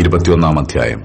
ഇരുപത്തിയൊന്നാം അധ്യായം.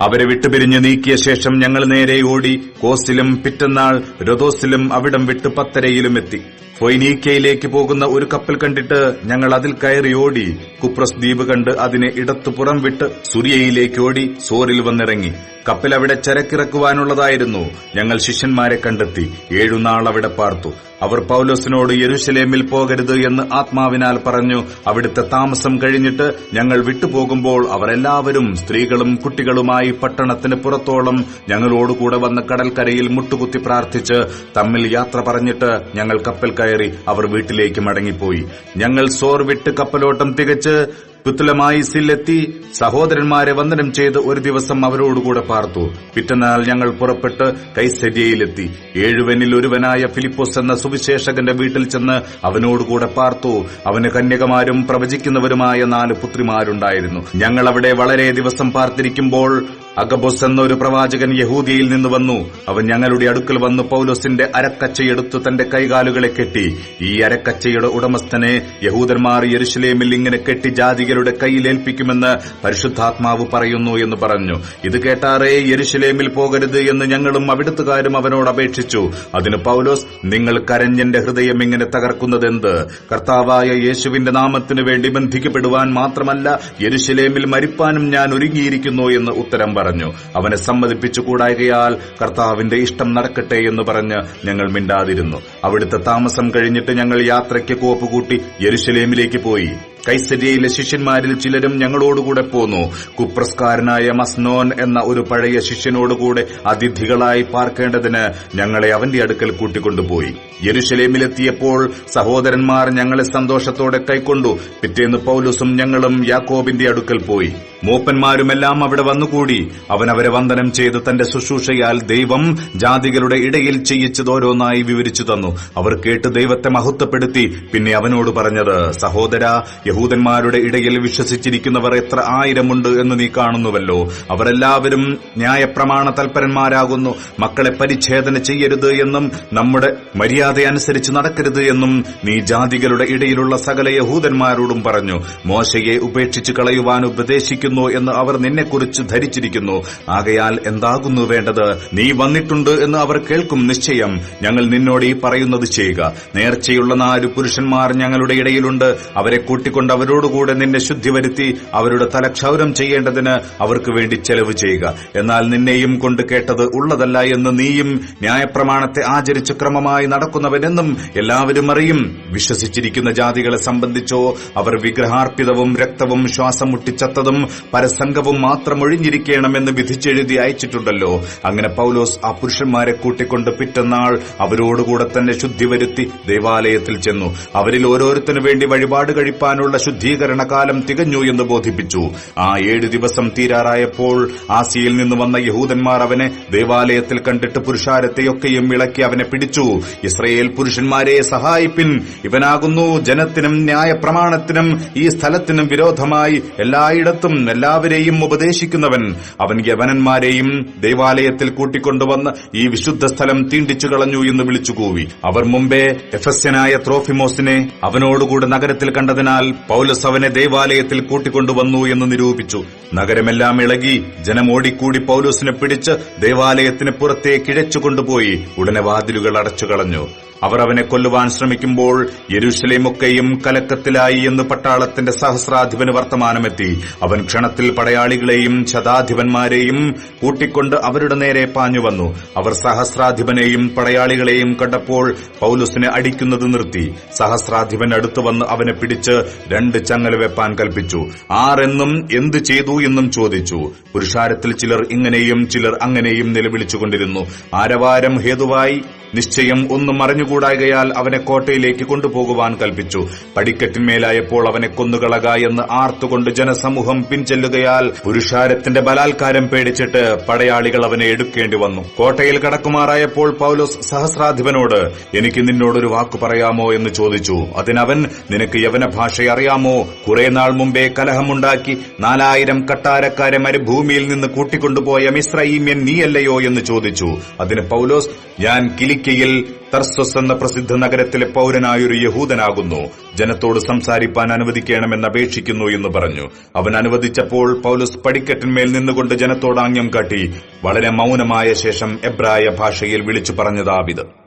അവരെ വിട്ടുപിരിഞ്ഞു നീക്കിയ ശേഷം ഞങ്ങൾ നേരെ ഓടി കോസിലും പിറ്റന്നാൾ രഥോസിലും അവിടം വിട്ട് പത്തരയിലും എത്തി. ഫൊയ്നീക്കയിലേക്ക് പോകുന്ന ഒരു കപ്പൽ കണ്ടിട്ട് ഞങ്ങൾ അതിൽ കയറി ഓടി കുപ്രസ് ദ്വീപ് കണ്ട് അതിനെ ഇടത്തുപുറം വിട്ട് സുറിയയിലേക്ക് ഓടി സോറിൽ വന്നിറങ്ങി. കപ്പൽ അവിടെ ചരക്കിറക്കുവാനുള്ളതായിരുന്നു. ഞങ്ങൾ ശിഷ്യന്മാരെ കണ്ടെത്തി. ഏഴുനാൾ അവിടെ പാർത്തു. അവർ പൌലോസിനോട് യെരുശലേമിൽ പോകരുത് എന്ന് ആത്മാവിനാൽ പറഞ്ഞു അവിടുത്തെ താമസം കഴിഞ്ഞിട്ട് ഞങ്ങൾ വിട്ടുപോകുമ്പോൾ അവരെല്ലാവരും സ്ത്രീകളും കുട്ടികളുമായി പട്ടണത്തിന് പുറത്തോളം ഞങ്ങളോടുകൂടെ വന്ന് കടൽക്കരയിൽ മുട്ടുകുത്തി പ്രാർത്ഥിച്ച് തമ്മിൽ യാത്ര പറഞ്ഞിട്ട് ഞങ്ങൾ കപ്പൽ കയറി അവർ വീട്ടിലേക്ക് മടങ്ങിപ്പോയി. ഞങ്ങൾ സോർ വിട്ട് കപ്പലോട്ടം തികച്ച് പുത്തുലമായിസിലെത്തി സഹോദരന്മാരെ വന്ദനം ചെയ്ത് ഒരു ദിവസം അവരോടുകൂടെ പാർത്തു. പിറ്റന്നാൾ ഞങ്ങൾ പുറപ്പെട്ട് കൈസര്യയിലെത്തി. ഏഴുവനിൽ ഒരുവനായ ഫിലിപ്പോസ് എന്ന സുവിശേഷകന്റെ വീട്ടിൽ ചെന്ന് അവനോടുകൂടെ പാർത്തു. അവന് കന്യകമാരും പ്രവചിക്കുന്നവരുമായ നാല് പുത്രിമാരുണ്ടായിരുന്നു. ഞങ്ങൾ അവിടെ വളരെ ദിവസം പാർത്തിരിക്കുമ്പോൾ അഗബോസ് എന്നൊരു പ്രവാചകൻ യഹൂദിയിൽ നിന്ന് വന്നു. അവൻ ഞങ്ങളുടെ അടുക്കൽ വന്ന് പൌലോസിന്റെ അരക്കച്ചയെടുത്ത് തന്റെ കൈകാലുകളെ കെട്ടി. ഈ അരക്കച്ചയുടെ ഉടമസ്ഥനെ യഹൂദന്മാർ യെരുശലേമിൽ ഇങ്ങനെ കെട്ടി ജാതികളുടെ കയ്യിലേൽപ്പിക്കുമെന്ന് പരിശുദ്ധാത്മാവ് പറയുന്നു എന്ന് പറഞ്ഞു. ഇത് കേട്ടാറേ യെരുശലേമിൽ പോകരുത് എന്ന് ഞങ്ങളും അവിടുത്തുകാരും അവനോട് അപേക്ഷിച്ചു. അതിന് പൌലോസ് നിങ്ങൾ കരഞ്ഞന്റെ ഹൃദയം ഇങ്ങനെ തകർക്കുന്നതെന്ത്? കർത്താവായ യേശുവിന്റെ നാമത്തിനു വേണ്ടി ബന്ധിക്കപ്പെടുവാൻ മാത്രമല്ല യെരുശലേമിൽ മരിപ്പാനും ഞാൻ ഒരുങ്ങിയിരിക്കുന്നു എന്ന് ഉത്തരം പറഞ്ഞു. അവനെ സമ്മതിപ്പിച്ചു കൂടായകയാൽ കർത്താവിന്റെ ഇഷ്ടം നടക്കട്ടെ എന്ന് പറഞ്ഞ് ഞങ്ങൾ മിണ്ടാതിരുന്നു. അവിടുത്തെ താമസം കഴിഞ്ഞിട്ട് ഞങ്ങൾ യാത്രയ്ക്ക് കോപ്പുകൂട്ടി യെരുശലേമിലേക്ക് പോയി. കൈസരിയയിലെ ശിഷ്യന്മാരിൽ ചിലരും ഞങ്ങളോടുകൂടെ പോന്നു. കുപ്രസ്കാരനായ മസ്നോൻ എന്ന ഒരു പഴയ ശിഷ്യനോടുകൂടെ അതിഥികളായി പാർക്കേണ്ടതിന് ഞങ്ങളെ അവന്റെ അടുക്കൽ കൂട്ടിക്കൊണ്ടുപോയി. യെരുശലേമിലെത്തിയപ്പോൾ സഹോദരന്മാർ ഞങ്ങളെ സന്തോഷത്തോടെ കൈക്കൊണ്ടു. പിറ്റേന്ന് പൌലുസും ഞങ്ങളും യാക്കോബിന്റെ അടുക്കൽ പോയി. മൂപ്പന്മാരുമെല്ലാം അവിടെ വന്നുകൂടി. അവൻ അവരെ വന്ദനം ചെയ്ത് തന്റെ ശുശ്രൂഷയാൽ ദൈവം ജാതികളുടെ ഇടയിൽ ചെയ്യിച്ചത് ഓരോന്നായി വിവരിച്ചു തന്നു. അവർ കേട്ട് ദൈവത്തെ മഹത്വപ്പെടുത്തി. പിന്നെ അവനോട് പറഞ്ഞത് സഹോദര യഹൂദന്മാരുടെ ഇടയിൽ വിശ്വസിച്ചിരിക്കുന്നവർ എത്ര ആയിരമുണ്ട് എന്ന് നീ കാണുന്നുവല്ലോ. അവരെല്ലാവരും ന്യായപ്രമാണ തൽപരന്മാരാകുന്നു. മക്കളെ പരിച്ഛേദന ചെയ്യരുത് എന്നും നമ്മുടെ മര്യാദ അനുസരിച്ച് നടക്കരുത് എന്നും നീ ജാതികളുടെ ഇടയിലുള്ള സകല യഹൂദന്മാരോടും പറഞ്ഞു. മോശയെ ഉപേക്ഷിച്ച് കളയുവാൻ ഉപദേശിക്കുന്നു എന്ന് അവർ നിന്നെക്കുറിച്ച് ധരിച്ചിരിക്കുന്നു. ആകയാൽ എന്താകുന്നു വേണ്ടത്? നീ വന്നിട്ടുണ്ട് എന്ന് അവർ കേൾക്കും നിശ്ചയം. ഞങ്ങൾ നിന്നോട് ഈ പറയുന്നത് ചെയ്യുക. നേർച്ചയുള്ള നാല് പുരുഷന്മാർ ഞങ്ങളുടെ ഇടയിലുണ്ട്. അവരെ കൂട്ടിക്കൊണ്ട് അവരോടുകൂടെ നിന്നെ ശുദ്ധി വരുത്തി അവരുടെ തലക്ഷൗരം ചെയ്യേണ്ടതിന് അവർക്ക് വേണ്ടി ചെലവ് ചെയ്യുക. എന്നാൽ നിന്നെയും കൊണ്ട് കേട്ടത് ഉള്ളതല്ല എന്ന് നീയും ന്യായപ്രമാണത്തെ ആചരിച്ച് ക്രമമായി നടക്കുന്നവനെന്നും എല്ലാവരും അറിയും. വിശ്വസിച്ചിരിക്കുന്ന ജാതികളെ സംബന്ധിച്ചോ അവർ വിഗ്രഹാർപ്പിതവും രക്തവും ശ്വാസം മുട്ടിച്ചത്തതും പരസംഗവും മാത്രം ഒഴിഞ്ഞിരിക്കണമെന്ന് വിധിച്ചെഴുതി അയച്ചിട്ടുണ്ടല്ലോ. അങ്ങനെ പൌലോസ് ആ പുരുഷന്മാരെ കൂട്ടിക്കൊണ്ട് പിറ്റന്നാൾ അവരോടുകൂടെ തന്നെ ശുദ്ധി വരുത്തി ദേവാലയത്തിൽ ചെന്നു. അവരിൽ ഓരോരുത്തനു വേണ്ടി വഴിപാട് കഴിപ്പാനുള്ള ശുദ്ധീകരണ കാലം തികഞ്ഞു എന്ന് ബോധിപ്പിച്ചു. ആ ഏഴ് ദിവസം തീരാറായപ്പോൾ ആസിയിൽ നിന്ന് വന്ന യഹൂദന്മാർ അവനെ ദേവാലയത്തിൽ കണ്ടിട്ട് പുരുഷാരത്തെയൊക്കെയും ഇളക്കി അവനെ പിടിച്ചു. ഇസ്രയേൽ പുരുഷന്മാരെ സഹായിപ്പിൻ. ഇവനാകുന്നു ജനത്തിനും ന്യായപ്രമാണത്തിനും ഈ സ്ഥലത്തിനും വിരോധമായി എല്ലായിടത്തും എല്ലാവരെയും ഉപദേശിക്കുന്നവൻ. അവൻ യവനന്മാരെയും ദേവാലയത്തിൽ കൂട്ടിക്കൊണ്ടുവന്ന് ഈ വിശുദ്ധ സ്ഥലം തീണ്ടിച്ചു കളഞ്ഞു എന്ന് വിളിച്ചുകൂവി. അവർ മുമ്പേ എഫസ്യനായ ത്രോഫിമോസിനെ അവനോടുകൂടെ നഗരത്തിൽ കണ്ടതിനാൽ പൌലസ് അവനെ ദേവാലയത്തിൽ കൂട്ടിക്കൊണ്ടുവന്നു എന്ന് നിരൂപിച്ചു. നഗരമെല്ലാം ഇളകി ജനം ഓടിക്കൂടി പൌലോസിനെ പിടിച്ച് ദേവാലയത്തിന് പുറത്തേക്ക് ഇഴച്ചുകൊണ്ടുപോയി. ഉടനെ വാതിലുകൾ അടച്ചു കളഞ്ഞു അവർ അവനെ കൊല്ലുവാൻ ശ്രമിക്കുമ്പോൾ യരുഷലേമൊക്കെയും കലക്കത്തിലായി എന്ന് പട്ടാളത്തിന്റെ സഹസ്രാധിപന് വർത്തമാനമെത്തി. അവൻ ക്ഷണത്തിൽ പടയാളികളെയും ശതാധിപന്മാരെയും കൂട്ടിക്കൊണ്ട് അവരുടെ നേരെ പാഞ്ഞു വന്നു. അവർ സഹസ്രാധിപനെയും പടയാളികളെയും കണ്ടപ്പോൾ പൌലുസിനെ അടിക്കുന്നത് നിർത്തി. സഹസ്രാധിപൻ അടുത്തു വന്ന് അവനെ പിടിച്ച് രണ്ട് ചങ്ങല വെപ്പാൻ കൽപ്പിച്ചു. ആരെന്നും എന്ത് ചെയ്തു എന്നും ചോദിച്ചു. പുരുഷാരത്തിൽ ചിലർ ഇങ്ങനെയും ചിലർ അങ്ങനെയും നിലവിളിച്ചുകൊണ്ടിരുന്നു. ആരവാരം ഹേതുവായി നിശ്ചയം ഒന്നും അറിഞ്ഞുകൂടായകയാൽ അവനെ കോട്ടയിലേക്ക് കൊണ്ടുപോകുവാൻ കൽപ്പിച്ചു. പടിക്കെട്ടിന്മേലായപ്പോൾ അവനെ കൊന്നുകളക എന്ന് ആർത്തുകൊണ്ട് ജനസമൂഹം പിൻചെല്ലുകയാൽ പുരുഷാരത്തിന്റെ ബലാത്കാരം പേടിച്ചിട്ട് പടയാളികൾ അവനെ എടുക്കേണ്ടി വന്നു. കോട്ടയിൽ കടക്കുമാറായപ്പോൾ പൌലോസ് സഹസ്രാധിപനോട് എനിക്ക് നിന്നോടൊരു വാക്കു പറയാമോ? എന്ന് ചോദിച്ചു. അതിനവൻ നിനക്ക് യവന ഭാഷ അറിയാമോ? കുറെ നാൾ മുമ്പേ കലഹമുണ്ടാക്കി നാലായിരം കട്ടാരക്കാരെ മരുഭൂമിയിൽ നിന്ന് കൂട്ടിക്കൊണ്ടുപോയ മിശ്രൈമ്യൻ നീയല്ലയോ? എന്ന് ചോദിച്ചു. അതിന് പൌലോസ് ഞാൻ കിലിക്കിയ ഫൊയ്നീക്കയിൽ തർസസ് എന്ന പ്രസിദ്ധ നഗരത്തിലെ പൌരനായൊരു യഹൂദനാകുന്നു. ജനത്തോട് സംസാരിപ്പാൻ അനുവദിക്കണമെന്ന് അപേക്ഷിക്കുന്നു എന്ന് പറഞ്ഞു. അവൻ അനുവദിച്ചപ്പോൾ പൌലസ് പടിക്കെട്ടിന്മേൽ നിന്നുകൊണ്ട് ജനത്തോട് ആംഗ്യം കാട്ടി. വളരെ മൌനമായ ശേഷം എബ്രായ ഭാഷയിൽ വിളിച്ചു പറഞ്ഞതാവിത്